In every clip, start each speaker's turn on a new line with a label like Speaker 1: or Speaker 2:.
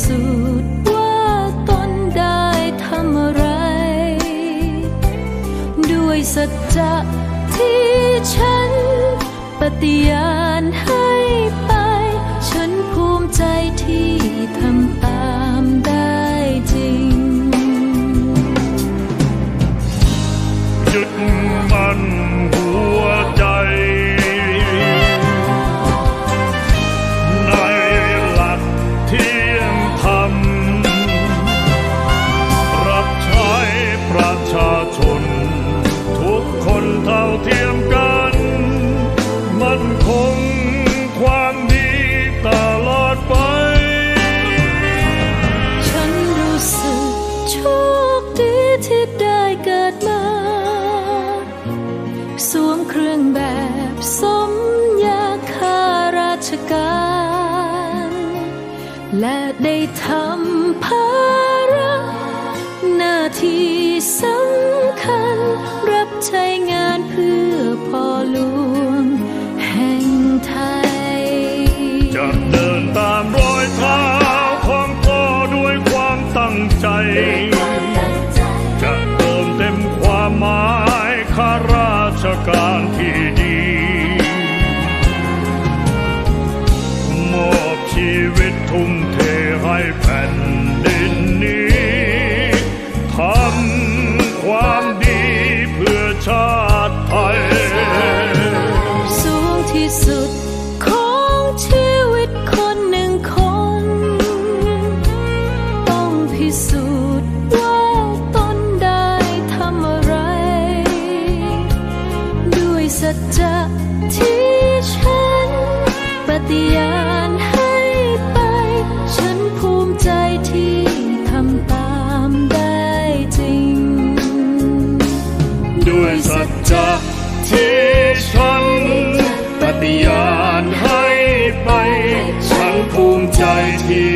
Speaker 1: สูจน์ว่าตนได้ทำอะไร ด้วยสัจจะที่ฉันปฏิญาณให้ไป ฉันภูมิใจที่ทำ
Speaker 2: เทียมกัน มันคงความดีตลอดไป
Speaker 1: ฉันรู้สึกโชคดีที่ได้เกิดมาสวมเครื่องแบบสมยาคาราชการ และได้ทำภาระหน้าที่สำ
Speaker 2: จะเดินตามรอยเท้าของพ่อด้วยความตั้งใจ จะเติมเต็มความหมายข้าราชการที่ดี มอบชีวิตทุ่มเทให้แผ่นดินนี้ทำความดีเพื่อชาติไทย
Speaker 1: สูงที่สุด จจะที่ฉันปฏิญาณให้ไป ฉันภูมิใจที่ทำตามได้จริง
Speaker 2: ด้วยสัจจะที่ฉันปฏิญาณให้ไป ฉันภูมิใจที่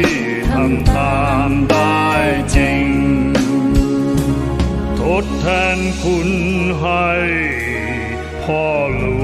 Speaker 2: ทำตามได้จริง ทดแทนคุณให้ พ่อหล